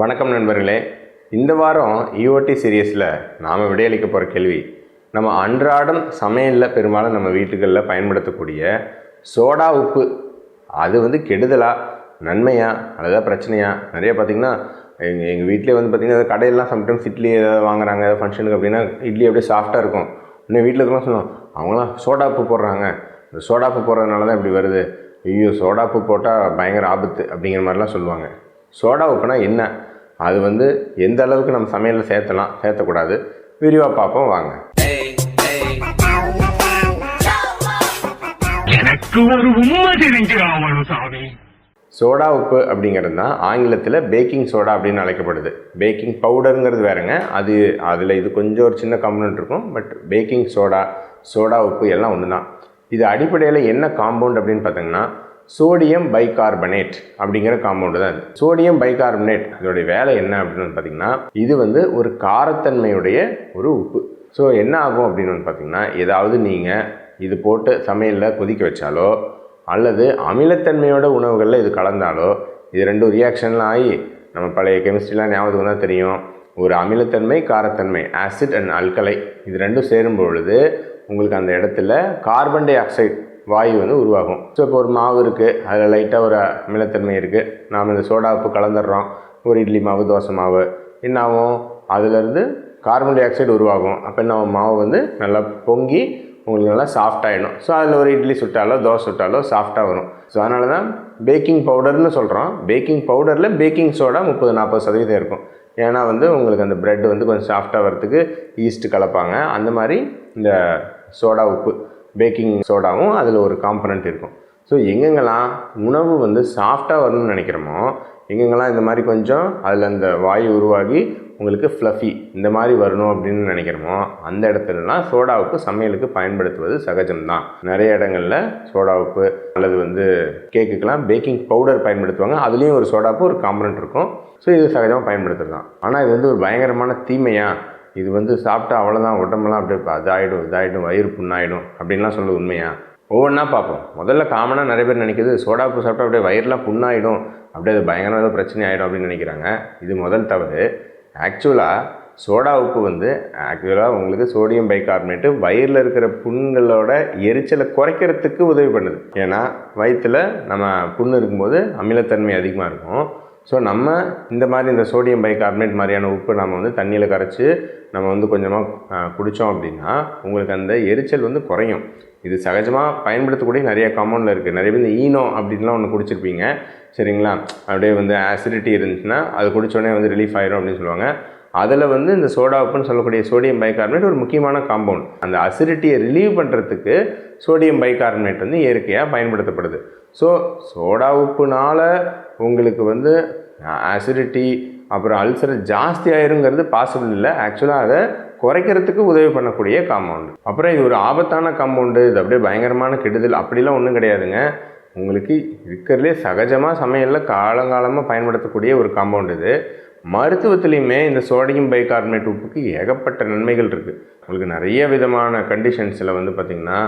வணக்கம் நண்பர்களே. இந்த வாரம் இஓடி சீரியஸில் நாம் விடையளிக்க போகிற கேள்வி நம்ம அன்றாடம் சமையலில் பெரும்பாலும் நம்ம வீட்டுகளில் பயன்படுத்தக்கூடிய சோடா உப்பு. அது வந்து கெடுதலா நன்மையா அல்லதா பிரச்சனையா? நிறைய பார்த்திங்கன்னா எங்கள் எங்கள் வீட்டிலே வந்து பார்த்திங்கன்னா கடையெல்லாம் சம்டைம்ஸ் இட்லி ஏதாவது வாங்குறாங்க ஏதாவது ஃபங்க்ஷனுக்கு அப்படின்னா இட்லி அப்படியே சாஃப்டாக இருக்கும். இன்னும் வீட்டில் இருக்கலாம் சொல்லுவோம் அவங்களாம் சோடா உப்பு போடுறாங்க. இந்த சோடா உப்பு போடுறதுனால தான் இப்படி வருது. ஐயோ சோடா உப்பு போட்டால் பயங்கர ஆபத்து அப்படிங்கிற மாதிரிலாம் சொல்லுவாங்க. சோடா உப்புனா என்ன? அது வந்து எந்த அளவுக்கு நம்ம சமையலில் சேர்த்தலாம் சேர்த்தக்கூடாது விரிவாக பார்ப்போம் வாங்க. சோடா உப்பு அப்படிங்கிறது தான் ஆங்கிலத்தில் பேக்கிங் சோடா அப்படின்னு அழைக்கப்படுது. பேக்கிங் பவுடருங்கிறது வேறுங்க. அது அதில் இது கொஞ்சம் ஒரு சின்ன காம்பனண்ட் இருக்கும் பட் பேக்கிங் சோடா சோடா உப்பு எல்லாம் ஒன்று தான் இது அடிப்படையில் என்ன காம்பவுண்ட் அப்படின்னு பார்த்தீங்கன்னா சோடியம் பைகார்பனேட் அப்படிங்கிற காம்பவுண்டு தான் இது. சோடியம் பைகார்பனேட் அதோடைய வேலை என்ன அப்படின்னு பார்த்தீங்கன்னா இது வந்து ஒரு காரத்தன்மையுடைய ஒரு உப்பு. ஸோ என்ன ஆகும் அப்படின்னு வந்து பார்த்தீங்கன்னா ஏதாவது நீங்கள் இது போட்டு சமையலில் கொதிக்க வச்சாலோ அல்லது அமிலத்தன்மையோட உணவுகளில் இது கலந்தாலோ இது ரெண்டும் ரியாக்ஷன்லாம் ஆகி நம்ம பழைய கெமிஸ்ட்ரிலாம் ஞாபகத்துக்கு தான் தெரியும். ஒரு அமிலத்தன்மை காரத்தன்மை ஆசிட் அண்ட் அல்கலை இது ரெண்டும் சேரும் பொழுது உங்களுக்கு அந்த இடத்துல கார்பன் டை ஆக்சைடு வாயு வந்து உருவாகும். ஸோ இப்போ ஒரு மாவு இருக்குது அதில் லைட்டாக ஒரு அமிலத்தன்மை இருக்குது நாம் இந்த சோடா உப்பு கலந்துடுறோம். ஒரு இட்லி மாவு தோசை மாவு. என்ன ஆகும் அதுலேருந்து கார்பன் டை ஆக்சைடு உருவாகும். அப்போ என்ன ஆகும்? மாவு வந்து நல்லா பொங்கி உங்களுக்கு நல்லா சாஃப்டாகிடும் ஸோ அதில் ஒரு இட்லி சுட்டாலோ தோசை சுட்டாலோ சாஃப்டாக வரும். ஸோ அதனால தான் பேக்கிங் பவுடர்னு சொல்கிறோம் பேக்கிங் பவுடரில் பேக்கிங் சோடா முப்பது நாற்பது சதவீதம் இருக்கும். ஏன்னா வந்து உங்களுக்கு அந்த ப்ரெட் வந்து கொஞ்சம் சாஃப்டாக வரத்துக்கு ஈஸ்ட்டு கலப்பாங்க. அந்த மாதிரி இந்த சோடா உப்பு. பேக்கிங் சோடாவும் அதில் ஒரு காம்பனண்ட் இருக்கும். ஸோ எங்கெங்கெல்லாம் உணவு வந்து சாஃப்டாக வரணும்னு நினைக்கிறோமோ எங்கெங்கெல்லாம் இந்த மாதிரி கொஞ்சம் அதில் அந்த வாயு உருவாகி உங்களுக்கு ஃப்ளஃபி இந்த மாதிரி வரணும் அப்படின்னு நினைக்கிறோமோ அந்த இடத்துலலாம் சோடாவுக்கு சமையலுக்கு பயன்படுத்துவது சகஜம்தான். நிறைய இடங்களில் சோடா உப்பு அல்லது வந்து கேக்குக்கெல்லாம் பேக்கிங் பவுடர் பயன்படுத்துவாங்க. அதுலேயும் ஒரு சோடாவுக்கு ஒரு காம்பனண்ட் இருக்கும். ஸோ இது சகஜமாக பயன்படுத்தலாம் ஆனால் இது வந்து ஒரு பயங்கரமான தீமையாக இது வந்து சாப்பிட்டா அவ்வளோதான் உடம்பெல்லாம் அப்படியே இதாகிடும் இதாகிடும் வயிறு புண்ணாயிடும் அப்படின்லாம் சொல்ல உண்மையா? ஒவ்வொன்றா பார்ப்போம். முதல்ல காமனாக நிறைய பேர் நினைக்கிறது சோடாப்பு சாப்பிட்டா அப்படியே வயிறுலாம் புண்ணாயிடும் அப்படியே அது பயங்கர ஏதோ பிரச்சனை ஆகிடும் அப்படின்னு நினைக்கிறாங்க. இது முதல் தவறு. ஆக்சுவலாக சோடா உப்பு வந்து ஆக்சுவலாக உங்களுக்கு சோடியம் பைகார்பனேட்டு வயிறில் இருக்கிற புண்களோட எரிச்சலை குறைக்கிறதுக்கு உதவி பண்ணுது. ஏன்னா வயிற்றில் நம்ம புண்ணு இருக்கும்போது அமிலத்தன்மை அதிகமாக இருக்கும். ஸோ நம்ம இந்த மாதிரி இந்த சோடியம் பைகார்பனேட் மாதிரியான உப்பு நம்ம வந்து தண்ணியில் கரைச்சி நம்ம வந்து கொஞ்சமாக குடித்தோம் அப்படின்னா உங்களுக்கு அந்த எரிச்சல் வந்து குறையும். இது சகஜமாக பயன்படுத்தக்கூடிய நிறைய காம்பவுண்டில் இருக்குது நிறைய பேர் இந்த ஈனோ அப்படின்லாம் ஒன்று குடிச்சிருப்பீங்க. சரிங்களா? அப்படியே வந்து ஆசிடிட்டி இருந்துச்சுன்னா அது குடித்தோடனே வந்து ரிலீஃப் ஆயிரும் அப்படின்னு சொல்லுவாங்க. அதில் வந்து இந்த சோடா உப்புன்னு சொல்லக்கூடிய சோடியம் பைகார்பனேட் ஒரு முக்கியமான காம்பவுண்ட் அந்த அசிடிட்டியை ரிலீவ் பண்ணுறதுக்கு சோடியம் பைகார்பனேட் வந்து இயற்கையாக பயன்படுத்தப்படுது. ஸோ சோடா உப்புனால உங்களுக்கு வந்து ஆசிடிட்டி அப்புறம் அல்சர் ஜாஸ்தி ஆயிருங்கிறது பாசிபிள் இல்லை. ஆக்சுவலாக அதை குறைக்கிறதுக்கு உதவி பண்ணக்கூடிய காம்பவுண்டு அப்புறம் இது ஒரு ஆபத்தான காம்பவுண்டு இது அப்படியே பயங்கரமான கெடுதல். அப்படிலாம் ஒன்றும் கிடையாதுங்க. உங்களுக்கு இருக்கிறதுலே சகஜமாக சமையலில் காலங்காலமாக பயன்படுத்தக்கூடிய ஒரு காம்பவுண்ட் இது. மருத்துவத்துலேயுமே இந்த சோடியம் பைகார்பனேட் உப்புக்கு ஏகப்பட்ட நன்மைகள் இருக்குது உங்களுக்கு நிறைய விதமான கண்டிஷன்ஸில் வந்து பார்த்திங்கன்னா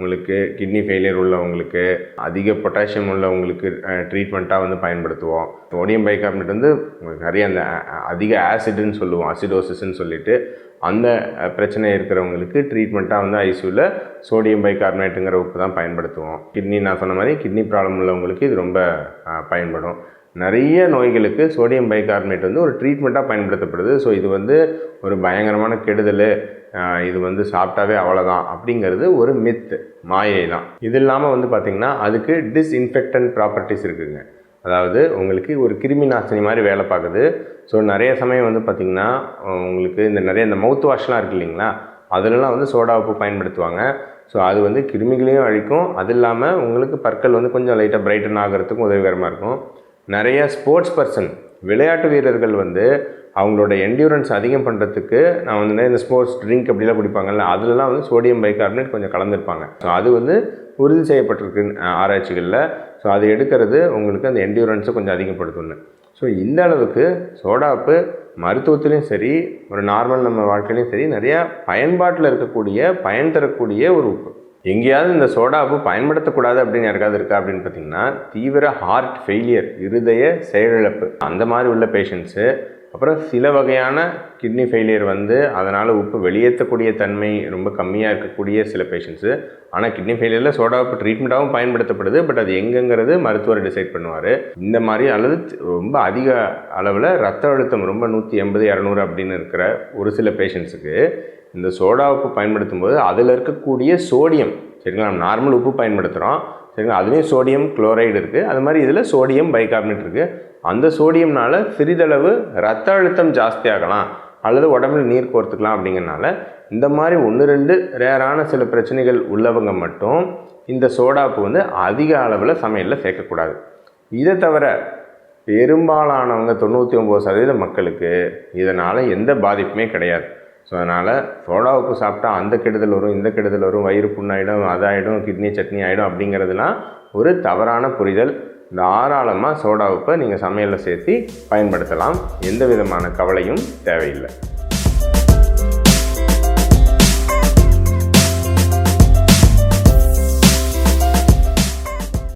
உங்களுக்கு கிட்னி ஃபெயிலியர் உள்ளவங்களுக்கு அதிக பொட்டாசியம் உள்ளவங்களுக்கு ட்ரீட்மெண்ட்டாக வந்து பயன்படுத்துவோம். சோடியம் பைகார்பனேட் வந்து உங்களுக்கு நிறைய அந்த அதிக ஆசிட்னு சொல்லுவோம் அசிடோசிஸ்ன்னு சொல்லிட்டு அந்த பிரச்சனை இருக்கிறவங்களுக்கு ட்ரீட்மெண்ட்டாக வந்து ஐசியூவில் சோடியம் பைகார்பனேட்டுங்கிற உப்பு தான் பயன்படுத்துவோம். கிட்னி நான் சொன்ன மாதிரி கிட்னி ப்ராப்ளம் உள்ளவங்களுக்கு இது ரொம்ப பயன்படும். நிறைய நோய்களுக்கு சோடியம் பைகார்பனேட் வந்து ஒரு ட்ரீட்மெண்ட்டாக பயன்படுத்தப்படுது. ஸோ இது வந்து ஒரு பயங்கரமான கெடுதல். இது வந்து சாப்பிட்டாவே அவ்வளோதான் அப்படிங்கிறது ஒரு மித்து மாயை தான் இது இல்லாமல் வந்து பார்த்திங்கன்னா அதுக்கு டிஸ்இன்ஃபெக்டன்ட் ப்ராப்பர்ட்டிஸ் இருக்குதுங்க அதாவது உங்களுக்கு ஒரு கிருமி நாசினி மாதிரி வேலை பார்க்குது. ஸோ நிறைய சமயம் வந்து பார்த்திங்கன்னா உங்களுக்கு இந்த நிறைய இந்த மவுத் வாஷ்லாம் இருக்கு இல்லைங்களா அதிலலாம் வந்து சோடா உப்பு பயன்படுத்துவாங்க. ஸோ அது வந்து கிருமிகளையும் அழிக்கும். அது இல்லாமல் உங்களுக்கு பற்கள் வந்து கொஞ்சம் லைட்டாக பிரைட்டன் ஆகிறதுக்கும் உதவிகரமாக இருக்கும். நிறைய ஸ்போர்ட்ஸ் பர்சன் விளையாட்டு வீரர்கள் வந்து அவங்களோட என்டியூரன்ஸ் அதிகம் பண்ணுறதுக்கு நான் வந்து இந்த ஸ்போர்ட்ஸ் ட்ரிங்க் அப்படிலாம் குடிப்பாங்கல்ல அதுலலாம் வந்து சோடியம் பைகார்பனேட் கொஞ்சம் கலந்துருப்பாங்க. ஸோ அது வந்து உறுதி செய்யப்பட்டிருக்கு ஆராய்ச்சிகளில். ஸோ அது எடுக்கிறது உங்களுக்கு அந்த என்டியூரன்ஸை கொஞ்சம் அதிகப்படுத்தும்னு. ஸோ இந்த அளவுக்கு சோடாப்பு மருத்துவத்திலையும் சரி ஒரு நார்மல் நம்ம வாழ்க்கையிலையும் சரி நிறையா பயன்பாட்டில் இருக்கக்கூடிய பயன் தரக்கூடிய ஒரு உப்பு. எங்கேயாவது இந்த சோடாப்பு பயன்படுத்தக்கூடாது அப்படின்னு யாருக்காவது இருக்கா அப்படின்னு பார்த்தீங்கன்னா தீவிர ஹார்ட் ஃபெயிலியர் இருதய செயலிழப்பு. அந்த மாதிரி உள்ள பேஷண்ட்ஸு அப்புறம் சில வகையான கிட்னி ஃபெயிலியர் வந்து அதனால் உப்பு வெளியேற்றக்கூடிய தன்மை ரொம்ப கம்மியாக இருக்கக்கூடிய சில பேஷண்ட்ஸு ஆனால் கிட்னி ஃபெயிலியரில் சோடா உப்பு ட்ரீட்மெண்ட்டாகவும் பயன்படுத்தப்படுது பட் அது எங்கங்கிறது மருத்துவர் டிசைட் பண்ணுவார். இந்த மாதிரி அல்லது ரொம்ப அதிக அளவில் ரத்த அழுத்தம் ரொம்ப நூற்றி எண்பது இரநூறு அப்படின்னு இருக்கிற ஒரு சில பேஷண்ட்ஸுக்கு இந்த சோடா உப்பு பயன்படுத்தும் போது அதில் இருக்கக்கூடிய சோடியம் சரிங்களா? நம்ம நார்மல் உப்பு பயன்படுத்துகிறோம் சரிங்களா? அதுலேயும் சோடியம் குளோரைடு இருக்குது அது மாதிரி இதில் சோடியம் பைகார்பனேட் இருக்குது அந்த சோடியம்னால சிறிதளவு ரத்த அழுத்தம் ஜாஸ்தியாகலாம் அல்லது உடம்புல நீர் கோர்த்துக்கலாம் அப்படிங்கிறனால இந்த மாதிரி ஒன்று ரெண்டு ரேரான சில பிரச்சனைகள் உள்ளவங்க மட்டும் இந்த சோடாப்பு வந்து அதிக அளவில் சமையலில் சேர்க்கக்கூடாது. இதை தவிர பெரும்பாலானவங்க தொண்ணூற்றி ஒம்பது சதவீத மக்களுக்கு இதனால் எந்த பாதிப்புமே கிடையாது. ஸோ அதனால் சோடா உப்பு சாப்பிட்டா அந்த கெடுதல் வரும் இந்த கெடுதல் வரும் வயிறு புண்ணாயிடும் அதாயிடும் கிட்னி சட்னி ஆகிடும் அப்படிங்கிறதுலாம் ஒரு தவறான புரிதல். தாராளமாக சோடா உப்பை நீங்கள் சமையலில் சேர்த்து பயன்படுத்தலாம். எந்த விதமான கவலையும் தேவையில்லை.